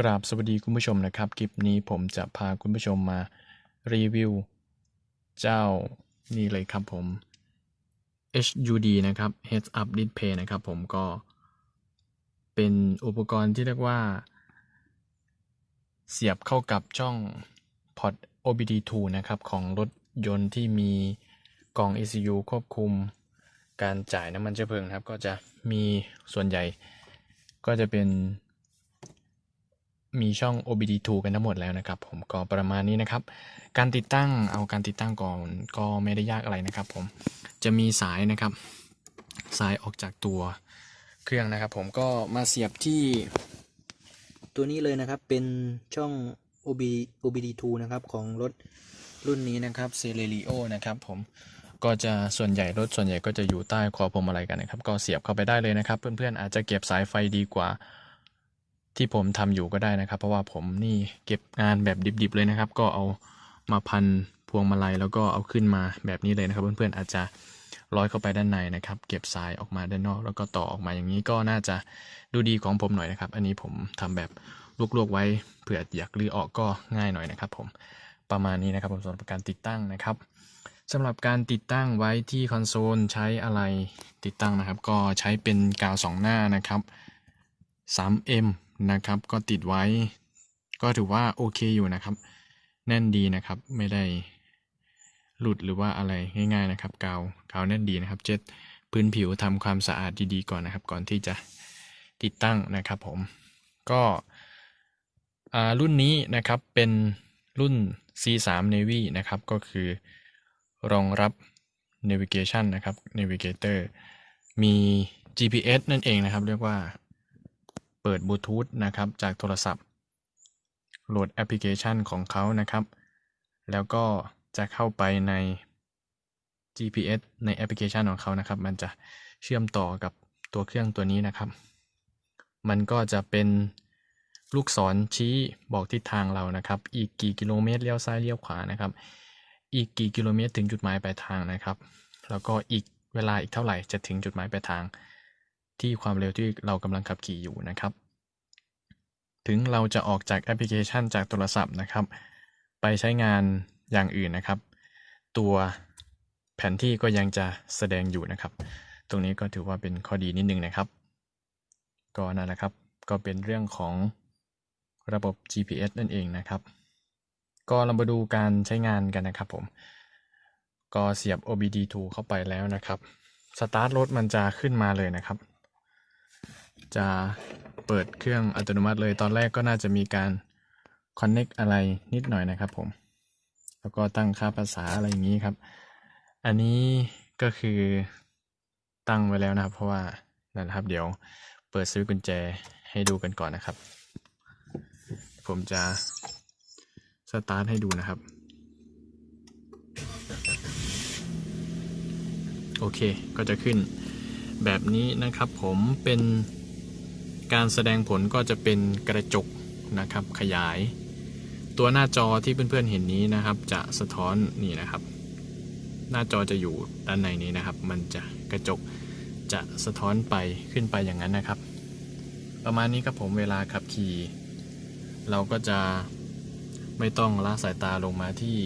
กราบสวัสดีคุณผู้ชมนะครับ คลิปนี้ผมจะพาคุณผู้ชมมารีวิว เจ้านี่เลยครับผม HUD นะครับ Heads Up Display นะครับผมก็เป็นอุปกรณ์ที่เรียกว่า เสียบเข้ากับช่องพอร์ต OBD2 นะครับ ของรถยนต์ที่มีกล่อง ECU ควบคุมการจ่ายน้ำมันเชื้อเพลิงนะครับ ก็จะมีส่วนใหญ่ก็จะเป็น มีช่อง OBD2 กันทั้งหมดแล้วนะครับ ผมก็ประมาณนี้นะครับ การติดตั้งเอาการติดตั้งก่อนก็ไม่ได้ยากอะไรนะครับ ผมจะมีสายนะครับ สายออกจากตัวเครื่องนะครับ ผมก็มาเสียบที่ตัวนี้เลยนะครับ เป็นช่อง OB OBD2 นะครับของรถรุ่นนี้นะครับเซเลริโอนะครับผมก็จะส่วนใหญ่รถส่วนใหญ่ก็จะอยู่ใต้คอพวงมาลัยกันนะครับ ก็เสียบเข้าไปได้เลยนะครับ เพื่อนๆอาจจะเก็บสายไฟดีกว่า ที่ผมทำอยู่ก็ได้นะครับ เพราะว่าผมนี่เก็บงานแบบดิบๆเลยนะครับ ก็เอามาพันพวงมาลัยแล้วก็เอาขึ้นมาแบบนี้เลยนะครับ เพื่อนๆอาจจะร้อยเข้าไปด้านในนะครับ เก็บสายออกมาด้านนอก แล้วก็ต่อออกมาอย่างนี้ก็น่าจะดูดีของผมหน่อยนะครับ อันนี้ผมทำแบบลวกๆไว้เผื่ออยากรื้อออกก็ง่ายหน่อยนะครับ ผมประมาณนี้นะครับผมสำหรับการติดตั้งนะครับสำหรับการติดตั้งไว้ที่คอนโซลใช้อะไรติดตั้งนะครับ ก็ใช้เป็นกาวสองหน้านะครับ 3M นะครับ ก็ติดไว้ ก็ถือว่าโอเคอยู่นะครับ แน่นดีนะครับ ไม่ได้หลุดหรือว่าอะไรง่ายๆนะครับ กาวกาวแน่นดีนะครับเจ็ดพื้นผิวทำความสะอาดดีๆก่อนนะครับ ก่อนที่จะติดตั้งนะครับ ผม ก็รุ่นนี้นะครับเป็นรุ่น C3 Navy นะครับ ก็คือรองรับ navigation นะครับ navigator มี GPS นั่นเองนะครับ เรียกว่า เปิดบลูทูธนะครับจากโทรศัพท์ โหลดแอปพลิเคชันของเขานะครับ แล้วก็จะเข้าไปใน GPS ในแอปพลิเคชันของเขานะครับ มันจะเชื่อมต่อกับตัวเครื่องตัวนี้นะครับ มันก็จะเป็นลูกศรชี้บอกทิศทางเรานะครับ อีกกี่กิโลเมตรเลี้ยวซ้ายเลี้ยวขวานะครับ อีกกี่กิโลเมตรถึงจุดหมายปลายทางนะครับ แล้วก็อีกเวลาอีกเท่าไหร่จะถึงจุดหมายปลายทาง ที่ความเร็วที่เรากำลังขับขี่อยู่นะครับ ถึงเราจะออกจากแอปพลิเคชันจากโทรศัพท์นะครับ ไปใช้งานอย่างอื่นนะครับ ตัวแผนที่ก็ยังจะแสดงอยู่นะครับ ตรงนี้ก็ถือว่าเป็นข้อดีนิดนึงนะครับ ก็นั่นแหละครับ ก็เป็นเรื่องของระบบ GPS นั่นเองนะครับ ก็เรามาดูการใช้งานกันนะครับผม ก็เสียบ OBD2 เข้าไปแล้วนะครับ สตาร์ทรถมันจะขึ้นมาเลยนะครับ จะเปิดเครื่องอัตโนมัติเลย ตอนแรกก็น่าจะมีการ Connect อะไรนิดหน่อยนะครับผม แล้วก็ตั้งค่าภาษาอะไรอย่างนี้ครับ อันนี้ก็คือตั้งไว้แล้วนะครับ เพราะว่านั่นครับ เดี๋ยวเปิดซื้อกุญแจให้ดูกันก่อนนะครับ ผมจะสตาร์ทให้ดูนะครับ โอเคก็จะขึ้นแบบนี้นะครับผมเป็น การแสดงผลก็จะเป็นกระจกนะครับขยาย ตัวหน้าจอที่เพื่อนๆเห็นนี้นะครับ จะสะท้อนนี่นะครับ หน้าจอจะอยู่ด้านในนี้นะครับ มันจะกระจกจะสะท้อนไปขึ้นไปอย่างนั้นนะครับ ประมาณนี้ครับผมเวลาขับขี่ เราก็จะไม่ต้องละสายตาลงมาที่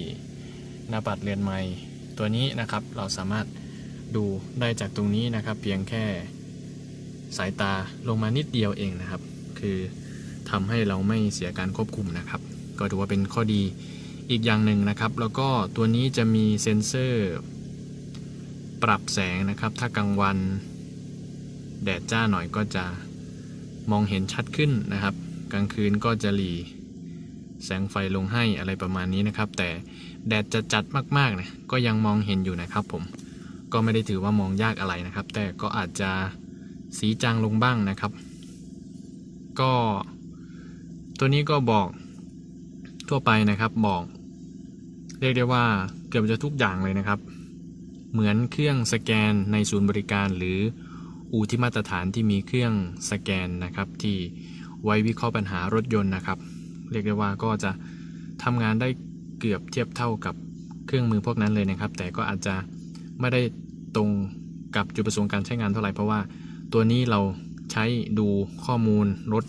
หน้าปัดเรือนไม้ตัวนี้นะครับเราสามารถดูได้จากตรงนี้นะครับ เพียงแค่ สายตาลงมานิดเดียวเองนะครับ คือทำให้เราไม่เสียการควบคุมนะครับ ก็ถือว่าเป็นข้อดีอีกอย่างหนึ่งนะครับ แล้วก็ตัวนี้จะมีเซ็นเซอร์ ปรับแสงนะครับ ถ้ากลางวัน แดดจ้าหน่อยก็จะมองเห็นชัดขึ้นนะครับ กลางคืนก็จะหลีแสงไฟลงให้อะไรประมาณนี้นะครับ แต่แดดจะจัดมากๆเนี่ยก็ยังมองเห็นอยู่นะครับผมก็ไม่ได้ถือว่ามองยากอะไรนะครับ แต่ก็อาจจะ สีจางลงบ้างนะครับ ก็ตัวนี้ก็บอกทั่วไปนะครับบอก เรียกได้ว่าเกือบจะทุกอย่างเลยนะครับ เหมือนเครื่องสแกนในศูนย์บริการหรืออู่ที่มาตรฐานที่มีเครื่องสแกนนะครับ ที่ไว้วิเคราะห์ปัญหารถยนต์นะครับ เรียกได้ว่าก็จะทำงานได้เกือบเทียบเท่ากับเครื่องมือพวกนั้นเลยนะครับ แต่ก็อาจจะไม่ได้ตรงกับจุดประสงค์การใช้งานเท่าไหร่เพราะว่า ตัวนี้เราใช้ดูข้อมูลรถ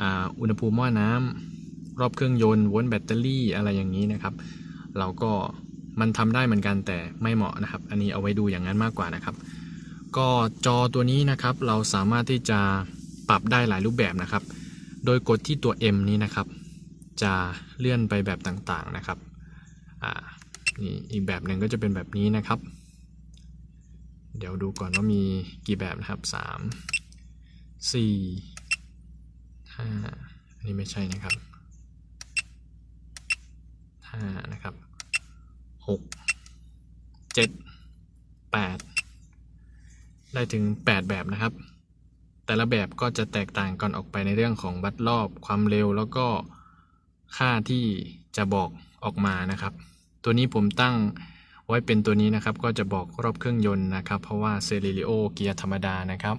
อ,อุณหภูมิหม้อน้ำรอบเครื่องยนต์วนแบตเตอรี่อะไรอย่างนี้นะครับ เราก็มันทำได้เหมือนกันแต่ไม่เหมาะนะครับ อันนี้เอาไว้ดูอย่างนั้นมากกว่านะครับ ก็จอตัวนี้นะครับ เราสามารถที่จะปรับได้หลายรูปแบบนะครับ โดยกดที่ตัว M นี้นะครับ จะเลื่อนไปแบบต่างๆนะครับอ่านี่อีกแบบหนึ่งก็จะเป็นแบบนี้นะครับ เดี๋ยวดูก่อนว่ามีกี่แบบนะครับสามสี่ห้าอันนี้ไม่ใช่นะครับห้านะครับหกเจ็ดแปดได้ถึง 8 แบบนะครับ แต่ละแบบก็จะแตกต่างกันออกไปในเรื่องของวัดรอบความเร็วแล้วก็ค่าที่จะบอกออกมานะครับ ตัวนี้ผมตั้ง ไว้เป็นตัวนี้นะครับก็จะบอกรอบเครื่องยนต์นะครับ เพราะว่าเซเร i โอเกียร์ธรรมดานะครับ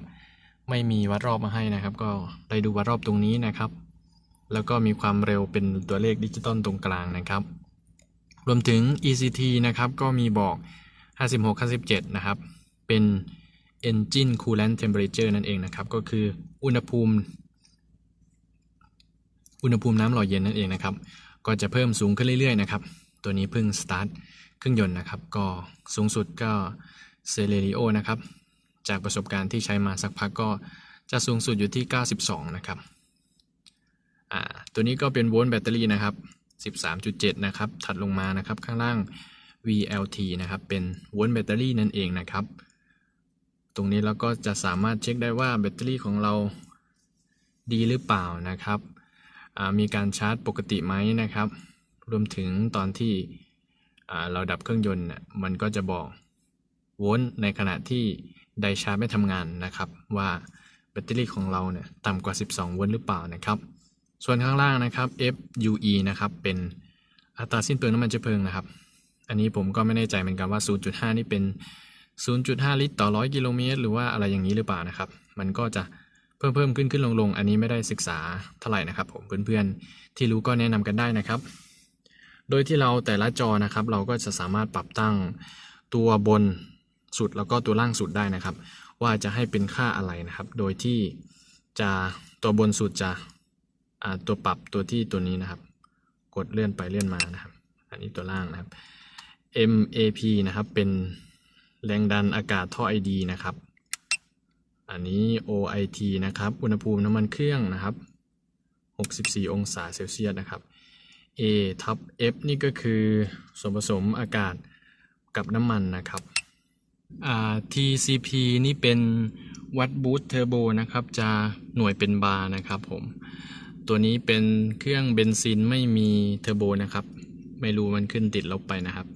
ไม่มีวัดรอบมาให้นะครับ ก็ได้ดูวัดรอบตรงนี้นะครับ แล้วก็มีความเร็วเป็นตัวเลขดิจิตอลตรงกลางนะครับ รวมถึง ECT นะครับก็มีบอก 56 57 นะครับ เป็น Engine Coolant Temperature นั่นเองนะครับ ก็คืออุณหภูมิ อุณหภูมิน้ำหล่อเย็นนั่นเองนะครับ ก็จะเพิ่มสูงขึ้นเรื่อยๆนะครับ ตัวนี้เพิ่งสตาร์ทเครื่องยนต์นะครับ ก็สูงสุดก็เซเลริโอนะครับ จากประสบการณ์ที่ใช้มาสักพักก็จะสูงสุดอยู่ที่ 92 นะครับ อ่า ตัวนี้ก็เป็นโวลต์แบตเตอรี่นะครับ 13.7 นะครับ ถัดลงมานะครับข้างล่าง VLT นะครับ เป็นโวลต์แบตเตอรี่นั่นเองนะครับ ตรงนี้เราก็จะสามารถเช็คได้ว่าแบตเตอรี่ของเราดีหรือเปล่านะครับ มีการชาร์จปกติไหมนะครับ รวมถึงตอนที่เราดับเครื่องยนต์มันก็จะบอกโวลต์ในขณะที่ไดชาร์จไม่ทำงานนะครับ ว่าแบตเตอรี่ของเราเนี่ยต่ำกว่า 12 โวลต์หรือเปล่านะครับ ส่วนข้างล่างนะครับ FUE นะครับเป็นอัตราสิ้นเปลืองน้ำมันเชื้อเพลิงนะครับ อันนี้ผมก็ไม่แน่ใจเหมือนกันว่า 0.5 นี่เป็น 0.5 ลิตรต่อ 100 กิโลเมตร หรือว่าอะไรอย่างนี้หรือเปล่านะครับ มันก็จะเพิ่มเพิ่มขึ้นขึ้นลงลงอันนี้ไม่ได้ศึกษาเท่าไหร่นะครับผมเพื่อนๆที่รู้ก็แนะนำกันได้นะครับ โดยที่เราแต่ละจอนะครับ เราก็จะสามารถปรับตั้งตัวบนสุดแล้วก็ตัวล่างสุดได้นะครับ ว่าจะให้เป็นค่าอะไรนะครับ โดยที่จะตัวบนสุดจะตัวปรับตัวที่ตัวนี้นะครับ กดเลื่อนไปเลื่อนมานะครับ อันนี้ตัวล่างนะครับ MAP นะครับเป็นแรงดันอากาศท่อไอดีนะครับ อันนี้ OIT นะครับ อุณหภูมิน้ำมันเครื่องนะครับ 64 องศาเซลเซียสนะครับ A ทับ F นี่ก็คือส่วนผสมอากาศกับน้ำมันนะครับอ่า TCP นี่เป็นวัดบูตเทอร์โบนะครับ จะหน่วยเป็นบาร์นะครับผม ตัวนี้เป็นเครื่องเบนซินไม่มีเทอร์โบนะครับ ไม่รู้มันขึ้นติดลบไปนะครับ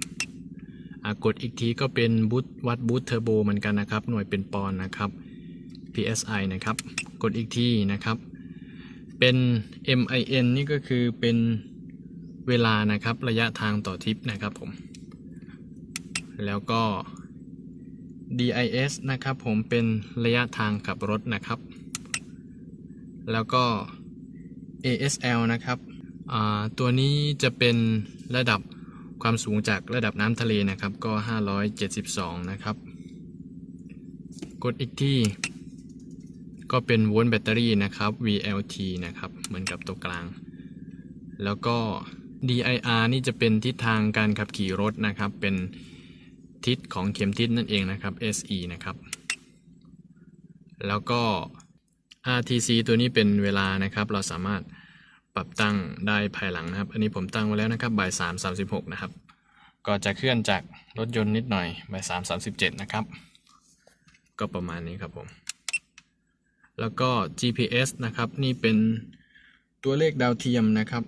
กดอีกทีก็เป็นบูตวัดบูตเทอร์โบเหมือนกันนะครับ หน่วยเป็นปอนด์นะครับ PSI นะครับ กดอีกทีนะครับ เป็น MIN นี่ก็คือเป็น เวลานะครับระยะทางต่อทิปนะครับผม แล้วก็ DIS นะครับผมเป็นระยะทางขับรถนะครับ แล้วก็ ASL นะครับตัวนี้จะเป็นระดับความสูงจากระดับน้ำทะเลนะครับก็ 572 นะครับ กดอีกที่ก็เป็นโวลต์แบตเตอรี่นะครับ VLT นะครับ เหมือนกับตัวกลาง แล้วก็ DIR นี่จะเป็นทิศทางการขับขี่รถนะครับ เป็นทิศของเข็มทิศนั่นเองนะครับ SE นะครับ แล้วก็ RTC ตัวนี้เป็นเวลานะครับ เราสามารถปรับตั้งได้ภายหลังนะครับ อันนี้ผมตั้งไว้แล้วนะครับ บ่ายสามสามสิบหกนะครับ ก็จะเคลื่อนจากรถยนต์นิดหน่อย บ่ายสามสามสิบเจ็ดนะครับ ก็ประมาณนี้ครับผม แล้วก็ GPS นะครับ นี่เป็นตัวเลขดาวเทียมนะครับ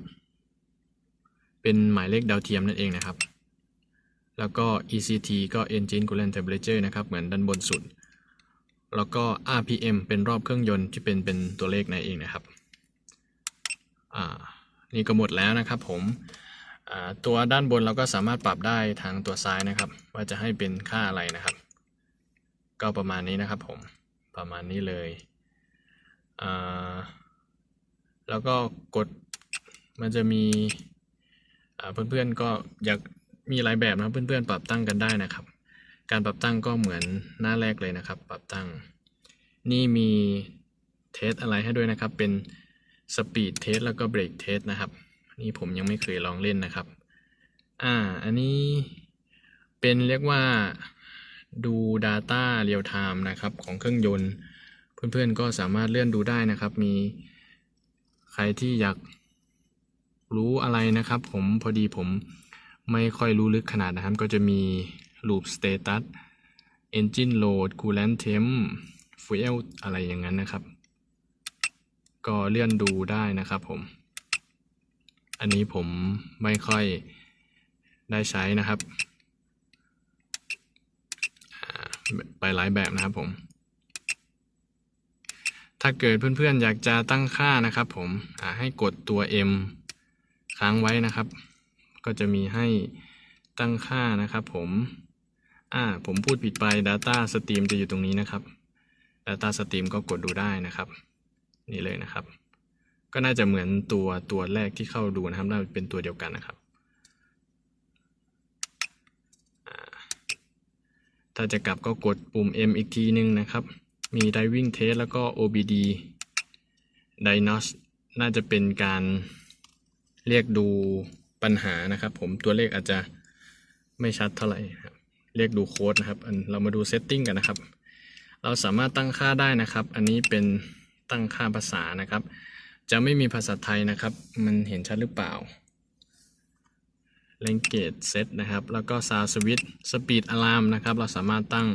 เป็นหมายเลขดาวเทียมนั่นเองนะครับ แล้วก็ ECT ก็ Engine Coolant Temperature นะครับ เหมือนด้านบนสุด แล้วก็ RPM เป็นรอบเครื่องยนต์ที่เป็นเป็นตัวเลขนั่นเองนะครับ อ่า นี่ก็หมดแล้วนะครับผมอ่าตัวด้านบนเราก็สามารถปรับได้ทางตัวซ้ายนะครับ ว่าจะให้เป็นค่าอะไรนะครับ ก็ประมาณนี้นะครับผมประมาณนี้เลยอ่าแล้วก็กดมันจะมี เพื่อนๆก็อยากมีหลายแบบนะเพื่อนๆ ปรับตั้งกันได้นะครับ การปรับตั้งก็เหมือนหน้าแรกเลยนะครับ ปรับตั้ง นี่มีเทสอะไรให้ด้วยนะครับ เป็นสปีดเทสแล้วก็เบรกเทสนะครับ นี่ผมยังไม่เคยลองเล่นนะครับ อ่า อันนี้เป็นเรียกว่าดู Data Real Time นะครับ ของเครื่องยนต์ เพื่อนๆก็สามารถเลื่อนดูได้นะครับ มีใครที่อยาก รู้อะไรนะครับ ผมพอดีผมไม่ค่อยรู้ลึกขนาดนะครับ ก็จะมี Loop Status Engine Load Coolant Temp Fuel อะไรอย่างนั้นนะครับ ก็เลื่อนดูได้นะครับผม อันนี้ผมไม่ค่อยได้ใช้นะครับ ไปหลายแบบนะครับผม ถ้าเกิดเพื่อนๆอยากจะตั้งค่านะครับผมให้กดตัว M ค้างไว้นะครับ ก็จะมีให้ตั้งค่านะครับ ผมอ่าผมพูดผิดไป Data Stream จะอยู่ตรงนี้นะครับ Data Stream ก็กดดูได้นะครับ นี่เลยนะครับ ก็น่าจะเหมือนตัวตัวแรกที่เข้าดูนะครับน่าเป็นตัวเดียวกันนะครับ ถ้าจะกลับก็กดปุ่ม M อีกทีนึงนะครับ มี Diving Test แล้วก็ OBD Diagnose น่าจะเป็นการ เรียกดูปัญหานะครับ ผมตัวเลขอาจจะไม่ชัดเท่าไหร่ครับเรียกดูโค้ดนะครับอันเรามาดู Setting กันนะครับ เราสามารถตั้งค่าได้นะครับ อันนี้เป็นตั้งค่าภาษานะครับ จะไม่มีภาษาไทยนะครับ มันเห็นชัดหรือเปล่า Language Set นะครับ แล้วก็ Sound Switch Speed Alarm นะครับ เราสามารถตั้ง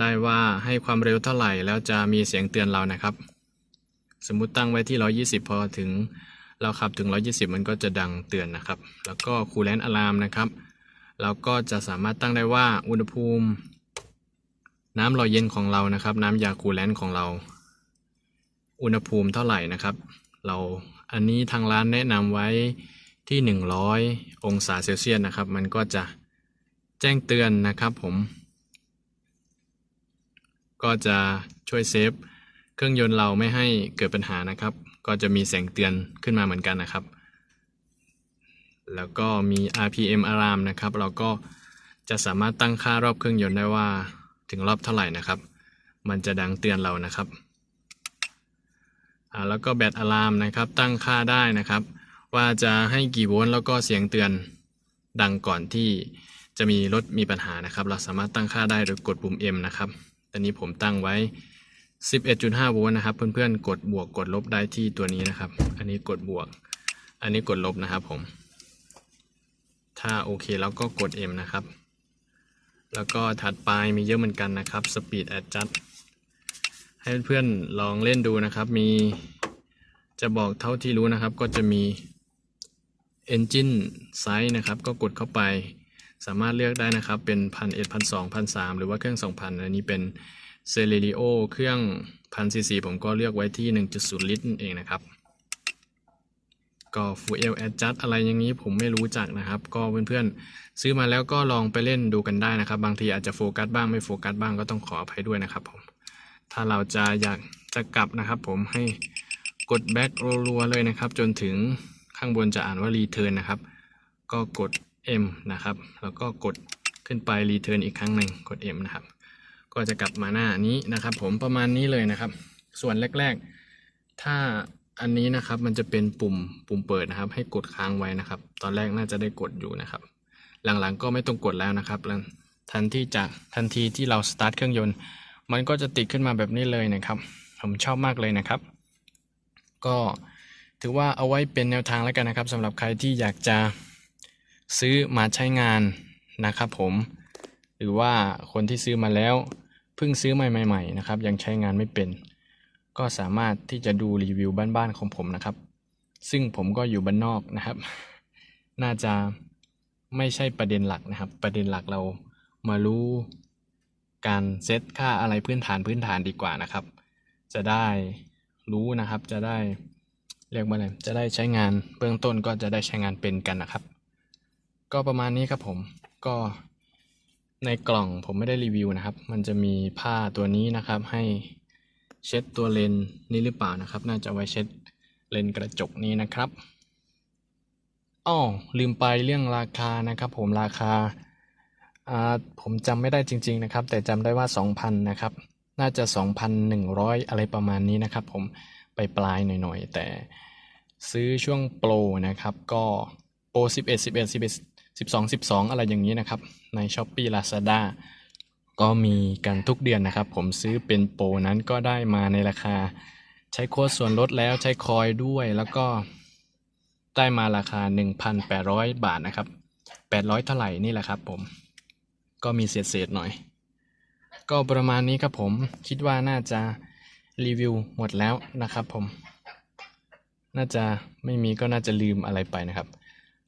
ได้ว่าให้ความเร็วเท่าไหร่ แล้วจะมีเสียงเตือนเรานะครับ สมมุติตั้งไว้ที่ 120 พอถึง เราขับถึง 120 มันก็จะดังเตือนนะครับ แล้วก็ Coolant Alarm นะครับ เราก็จะสามารถตั้งได้ว่าอุณหภูมิ น้ำหล่อเย็นของเรานะครับ น้ำยาคูลแลนต์ของเรา อุณหภูมิเท่าไหร่นะครับ เราอันนี้ทางร้านแนะนำไว้ที่ 100 องศาเซลเซียสนะครับ มันก็จะแจ้งเตือนนะครับผม ก็จะช่วยเซฟ เครื่องยนต์เราไม่ให้เกิดปัญหานะครับ ก็จะมีแสงเตือนขึ้นมาเหมือนกันนะครับ แล้วก็มี RPM alarm นะครับ เราก็จะสามารถตั้งค่ารอบเครื่องยนต์ได้ว่าถึงรอบเท่าไหร่นะครับ มันจะดังเตือนเรานะครับ แล้วก็แบตอะลามนะครับ ตั้งค่าได้นะครับ ว่าจะให้กี่โวลต์แล้วก็เสียงเตือนดังก่อนที่จะมีรถมีปัญหานะครับ เราสามารถตั้งค่าได้โดยกดปุ่ม M นะครับ ตอนนี้ผมตั้งไว้ 11.5โวลต์นะครับ เพื่อนๆ กดบวกกดลบได้ที่ตัวนี้นะครับ อันนี้กดบวก อันนี้กดลบนะครับผม ถ้าโอเคแล้วก็กด M นะครับ แล้วก็ถัดไปมีเยอะเหมือนกันนะครับ Speed Adjust ให้เพื่อนๆลองเล่นดูนะครับ มีจะบอกเท่าที่รู้นะครับ ก็จะมี Engine Size นะครับ ก็กดเข้าไปสามารถเลือกได้นะครับ เป็นพันเอ็ดพันสองพันสามหรือว่าเครื่องสองพันอันนี้เป็น เซเลริโอเครื่องพันซีซีผมก็เลือกไว้ที่ 1.0 ลิตรนั่นเองนะครับ ก็ Fuel Adjust อะไรอย่างนี้ผมไม่รู้จักนะครับ ก็เพื่อนๆ ซื้อมาแล้วก็ลองไปเล่นดูกันได้นะครับ บางทีอาจจะโฟกัสบ้างไม่โฟกัสบ้างก็ต้องขออภัยด้วยนะครับผม ถ้าเราจะอยากจะกลับนะครับ ผมให้กด back รัวๆเลยนะครับ จนถึงข้างบนจะอ่านว่า return นนะครับ ก็กด M นะครับ แล้วก็กดขึ้นไป return อีกครั้งหนึ่งกด M นะครับ ก็จะกลับมาหน้านี้นะครับ ผมประมาณนี้เลยนะครับ ส่วนแรก ๆ ถ้าอันนี้นะครับมันจะเป็นปุ่มปุ่มเปิดนะครับ ให้กดค้างไว้นะครับ ตอนแรกน่าจะได้กดอยู่นะครับ หลังๆก็ไม่ต้องกดแล้วนะครับแล้วทันที่จะทันทีที่เราสตาร์ทเครื่องยนต์ มันก็จะติดขึ้นมาแบบนี้เลยนะครับ ผมชอบมากเลยนะครับ ก็ถือว่าเอาไว้เป็นแนวทางแล้วกันนะครับสำหรับใครที่อยากจะซื้อมาใช้งานนะครับ ผม หรือว่าคนที่ซื้อมาแล้ว พิ่งซื้อใหม่ๆนะครับ ยังใช้งานไม่เป็น ก็สามารถที่จะดูรีวิวบ้านๆของผมนะครับ ซึ่งผมก็อยู่บ้านนอกนะครับ น่าจะไม่ใช่ประเด็นหลักนะครับ ประเด็นหลักเรามารู้การเซตค่าอะไรพื้นฐานพื้นฐานดีกว่านะครับ จะได้รู้นะครับ จะได้เรียกว่าอะไร จะได้ใช้งานเบื้องต้นก็จะได้ใช้งานเป็นกันนะครับ ก็ประมาณนี้ครับผม ก็ ในกล่องผมไม่ได้รีวิวนะครับ มันจะมีผ้าตัวนี้นะครับให้เช็ดตัวเลนส์นี้หรือเปล่านะครับ น่าจะไว้เช็ดเลนส์กระจกนี้นะครับอ้อลืมไปเรื่องราคานะครับผมราคาอ่าผมจำไม่ได้จริง ๆนะครับ แต่จำได้ว่า 2,000นะครับ น่าจะ 2,100 อะไรประมาณนี้นะครับ ผมไปปลายหน่อยๆ แต่ซื้อช่วงโปรนะครับ ก็โปร11 11 11 12 12 อะไรอย่างนี้นะครับใน s h อ p e e Lazada ก็มีกันทุกเดือนนะครับ ผมซื้อเป็นโปรนั้นก็ได้มาในราคา ใช้โค้ดส่วนลดแล้วใช้คอยด้วยแล้วก็ได้มาราคา 1,800 บาทนะครับ 800 เท่าไหร่นี่แหละครับผมก็มีเศษๆหน่อย ก็ประมาณนี้ครับผมคิดว่าน่าจะรีวิวหมดแล้วนะครับผม น่าจะไม่มีก็น่าจะลืมอะไรไปนะครับ